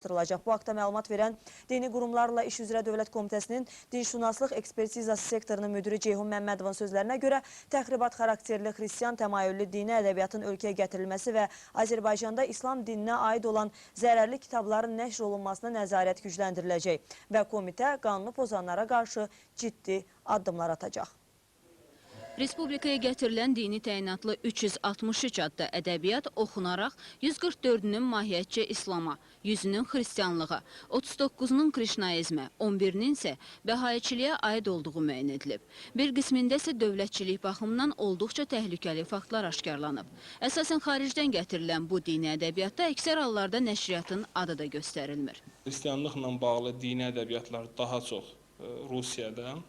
Artırılacaq. Bu haqda məlumat verən Dini Qurumlarla İş üzrə Dövlət Komitəsinin Dinşünaslıq Ekspertizası sektorunun müdiri Ceyhun Məmmədovun sözlərinə görə təxribat xarakterli xristiyan təmayüllü dini ədəbiyyatın ölkəyə gətirilməsi və Azərbaycanda İslam dininə aid olan zərərli kitabların nəşr olunmasına nəzarət gücləndiriləcək və komitə qanunu pozanlara qarşı ciddi addımlar atacaq. Respublikaya gətirilən dini təyinatlı 363 adda ədəbiyyat oxunaraq 144-ünün mahiyyətcə İslama, 100-ünün xristianlığa, 39-unun krişnaizmə, 11-nin isə bəhaəçiliyə aid olduğu müəyyən edilib. Bir qismində isə dövlətçilik baxımından olduqca təhlükəli faktlar aşkarlanıb. Əsasən xaricdən gətirilən bu dini ədəbiyyatda əksər hallarda nəşriyyatın adı da göstərilmir. Xristianlıqla bağlı dini ədəbiyyatlar daha çox e, Rusiyadan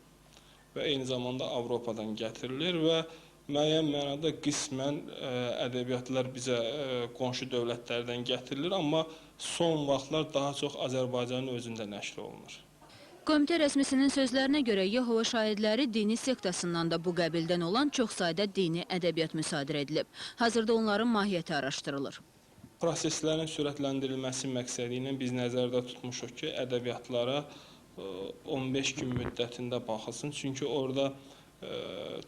və eyni zamanda Avropadan gətirilir və müəyyən mənada qismən e, ədəbiyyatlar bizə e, qonşu dövlətlərdən gətirilir, amma son vaxtlar daha çox Azərbaycanın özündə nəşr olunur. Komitə rəsmisinin sözlərinə görə Yehova şahidləri dini sektasından da bu qəbildən olan çox sayda dini ədəbiyyat müsadirə edilib. Hazırda onların mahiyyəti araşdırılır. Proseslərin sürətləndirilməsi məqsədi ilə biz nəzərdə tutmuşuq ki, ədəbiyyatlara 15 gün müddətində baxılsın, çünki orada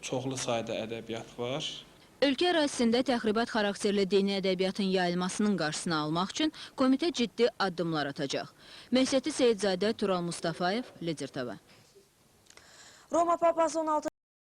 çoxlu sayda ədəbiyyat var. Ölkə ərazisində təxribat xarakterli dini ədəbiyyatın yayılmasının qarşısını almaq üçün komitə ciddi addımlar atacaq. Məhsəti Seyidzadə, Tural Mustafayev, Lider TV. Roma Papası 16